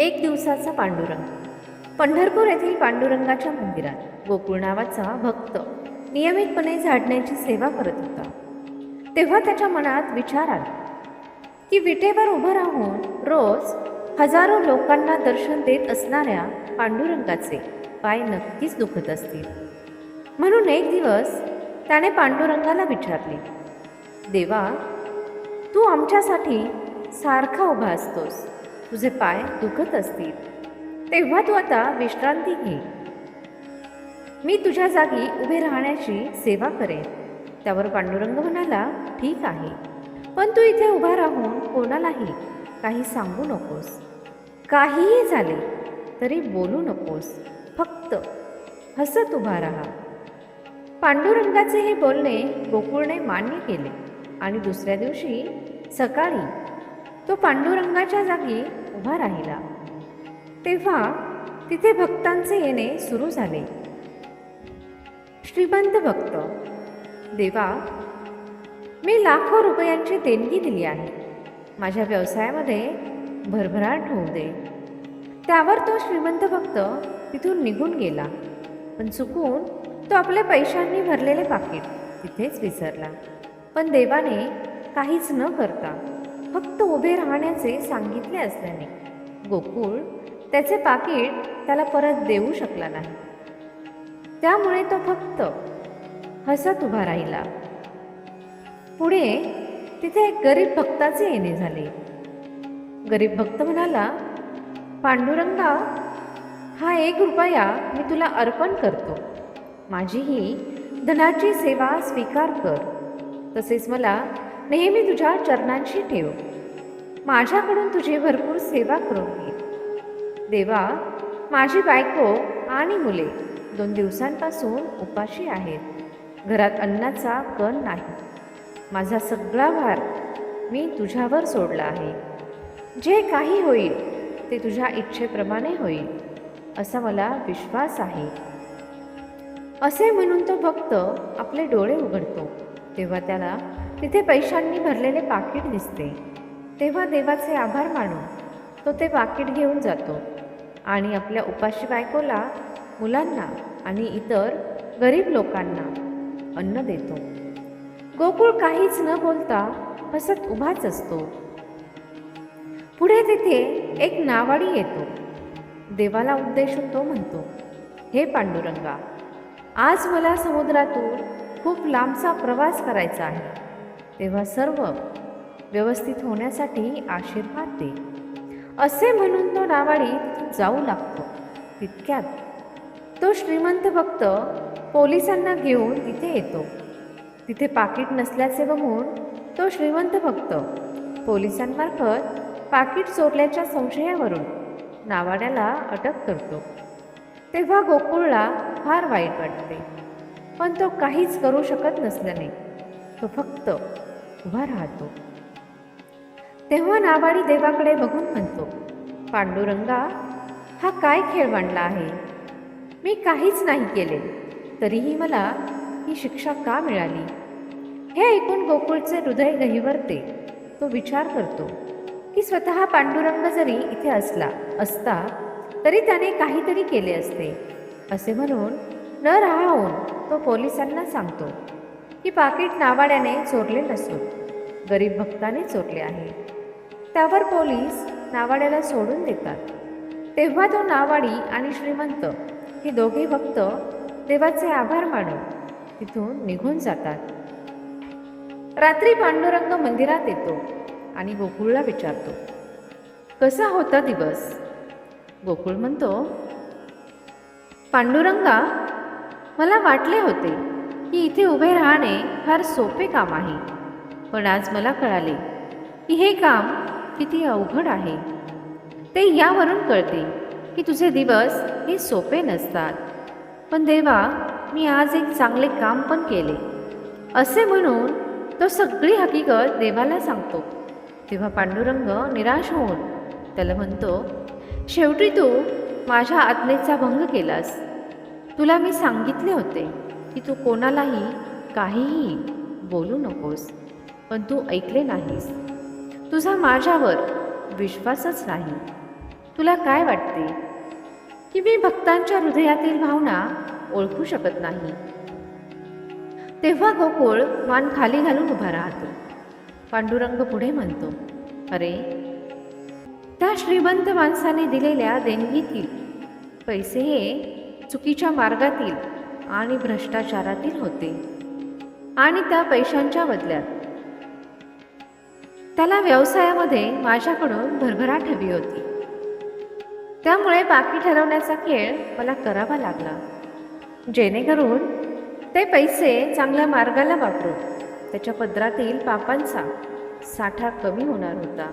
एक दिवसाचा पांडुरंग. पंढरपूर येथील पांडुरंगाच्या मंदिरात गोकुळ नावाचा भक्त नियमितपणे झाडण्याची सेवा करत होता. तेव्हा त्याच्या मनात विचार आला की विटेवर उभं राहून रोज हजारो लोकांना दर्शन देत असणाऱ्या पांडुरंगाचे पाय नक्कीच दुखत असतील. म्हणून एक दिवस त्याने पांडुरंगाला विचारले देवा तू आमच्यासाठी सारखा उभा असतोस. तुझे पाय दुखत असतील. तेव्हा तू आता विश्रांती घे. मी तुझ्या जागी उभे राहण्याची सेवा करेन. त्यावर पांडुरंग म्हणाला ठीक आहे. पण तू इथे उभा राहून कोणालाही काही सांगू नकोस. काहीही झाले तरी बोलू नकोस. फक्त हसत उभा राहा. पांडुरंगाचे हे बोलणे गोकुळने मान्य केले आणि दुसऱ्या दिवशी सकाळी तो पांडुरंगाच्या जागी उभा राहिला. तेव्हा तिथे भक्तांचे येणे सुरू झाले. श्रीमंत भक्त देवा मी लाखो रुपयांची देणगी दिली आहे. माझ्या व्यवसायामध्ये भरभराट होऊ दे. त्यावर तो श्रीमंत भक्त तिथून निघून गेला. पण चुकून तो आपल्या पैशांनी भरलेले पाकिट तिथेच विसरला. पण देवाने काहीच न करता फक्त उभे राहण्याचे सांगितले असल्याने. गोकुळ त्याचे पाकिट त्याला परत देऊ शकला नाही. त्यामुळे तो फक्त हसत उभा राहिला. पुढे तिथे एक गरीब भक्ताचे येणे झाले. गरीब भक्त म्हणाला पांडुरंगा हा एक रुपया मी तुला अर्पण करतो. माझी ही धनाची सेवा स्वीकार कर. तसेच मला नेहमी तुझ्या चरणांशी ठेव. माझ्याकडून तुझी भरपूर सेवा करून घे. देवा माझी बायको आणि मुले दोन दिवसांपासून उपाशी आहेत. घरात अन्नाचा कण नाही. माझा सगळा भार मी तुझ्यावर सोडला आहे. जे काही होईल ते तुझ्या इच्छेप्रमाणे होईल असा मला विश्वास आहे. असे म्हणून तो भक्त आपले डोळे उघडतो. तेव्हा त्याला तिथे पैशांनी भरलेले पाकिट दिसते. तेव्हा देवाचे आभार मानून तो ते पाकिट घेऊन जातो आणि आपल्या उपाशी बायकोला मुलांना आणि इतर गरीब लोकांना अन्न देतो. गोकुळ काहीच न बोलता हसत उभाच असतो. पुढे तिथे एक नावाडी येतो. देवाला उद्देशून तो म्हणतो हे पांडुरंगा आज मला समुद्रातून खूप लांबचा प्रवास करायचा आहे. तेव्हा सर्व व्यवस्थित होण्यासाठी आशीर्वाद दे. असे म्हणून तो नावाडीत जाऊ लागतो. तितक्यात तो श्रीमंत भक्त पोलिसांना घेऊन तिथे येतो. तिथे पाकिट नसल्याचे बघून तो श्रीमंत भक्त पोलिसांमार्फत पाकिट चोरल्याच्या संशयावरून नावाड्याला अटक करतो. तेव्हा गोकुळला फार वाईट वाटते. पण तो काहीच करू शकत नसल्याने तो फक्त उभा राहतो. तेव्हा नाबाडी देवाकडे बघून म्हणतो पांडुरंगा हा काय खेळ मांडला आहे? मी काहीच नाही केले तरीही मला ही शिक्षा का मिळाली? हे ऐकून गोकुळचे हृदय गहिवरते तो विचार करतो की स्वतः पांडुरंग जरी इथे असला असता तरी त्याने काहीतरी केले असते. असे म्हणून न राहून तो पोलिसांना सांगतो की पाकिट नावाड्याने चोरले नसून गरीब भक्ताने चोरले आहे. त्यावर पोलीस नावाड्याला सोडून देतात. तेव्हा तो नावाडी आणि श्रीमंत हे दोघे भक्त देवाचे आभार मानून तिथून निघून जातात. रात्री पांडुरंग मंदिरात येतो आणि गोकुळला विचारतो कसा होता दिवस? गोकुळ म्हणतो पांडुरंगा मला वाटले होते की इथे उभे राहणे फार सोपे काम आहे. पण आज मला कळाले की हे काम किती अवघड आहे. ते यावरून कळते की तुझे दिवस हे सोपे नसतात. पण देवा मी आज एक चांगले काम पण केले. असे म्हणून तो सगळी हकीकत देवाला सांगतो. तेव्हा पांडुरंग निराश होऊन त्याला म्हणतो शेवटी तू माझ्या आज्ञेचा भंग केलास. तुला मी सांगितले होते की तू कोणालाही काहीही बोलू नकोस पण तू ऐकले नाहीस. तुझा माझ्यावर विश्वासच नाही. तुला काय वाटते? की मी भक्तांच्या हृदयातील भावना ओळखू शकत नाही. तेव्हा गोकुळ मान खाली घालून उभा राहतो. पांडुरंग पुढे म्हणतो अरे त्या श्रीमंत माणसाने दिलेल्या देणगीतील पैसे हे चुकीच्या मार्गातील आणि भ्रष्टाचारातील होते. आणि त्या पैशांच्या बदल्यात. त्याला व्यवसायामध्ये माझ्याकडून भरभराट हवी होती. त्यामुळे बाकी ठरवण्याचा खेळ मला करावा लागला. जेणेकरून ते पैसे चांगल्या मार्गाला वापरून त्याच्या पदरातील पापांचा साठा कमी होणार होता.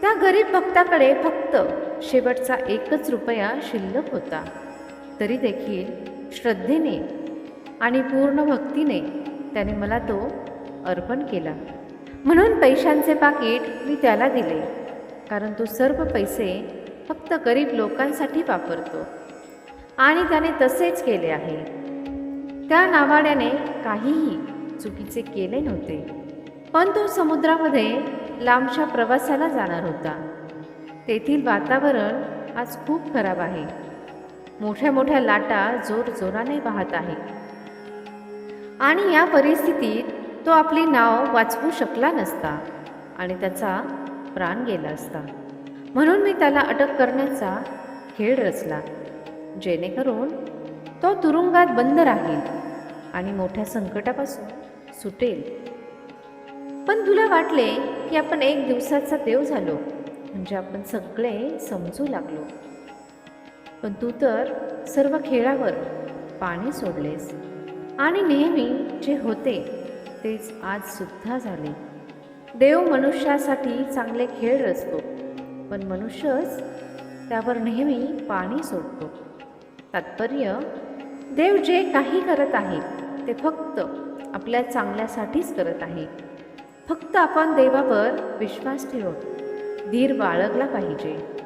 त्या गरीब भक्ताकडे फक्त शेवटचा एकच रुपया शिल्लक होता. तरी देखील श्रद्धेने आणि पूर्ण भक्तीने त्याने मला तो अर्पण केला. म्हणून पैशांचे पाकिट मी त्याला दिले कारण तो सर्व पैसे फक्त गरीब लोकांसाठी वापरतो. आणि त्याने तसेच केले आहे. त्या नावाड्याने काहीही चुकीचे केले नव्हते पण तो समुद्रामध्ये लांबशा प्रवासाला जाणार होता. तेथील वातावरण आज खूप खराब आहे. मोठ्या मोठ्या लाटा जोर जोराने वाहत आहे आणि या परिस्थितीत तो आपली नाव वाचवू शकला नसता आणि त्याचा प्राण गेला असता. म्हणून मी त्याला अटक करण्याचा खेळ रचला जेणेकरून तो तुरुंगात बंद राहील आणि मोठ्या संकटापासून सुटेल. पण तुला वाटले की आपण एक दिवसाचा देव झालो म्हणजे आपण सगळे समजू लागलो. पण तू तर सर्व खेळावर पाणी सोडलेस. आणि नेहमी जे होते तेच आज सुद्धा झाले. देव मनुष्यासाठी चांगले खेळ रचतो पण मनुष्यच त्यावर नेहमी पाणी सोडतो. तात्पर्य देव जे काही करत आहे ते फक्त आपल्या चांगल्यासाठीच करत आहे. फक्त आपण देवावर विश्वास ठेवून धीर बाळगला पाहिजे.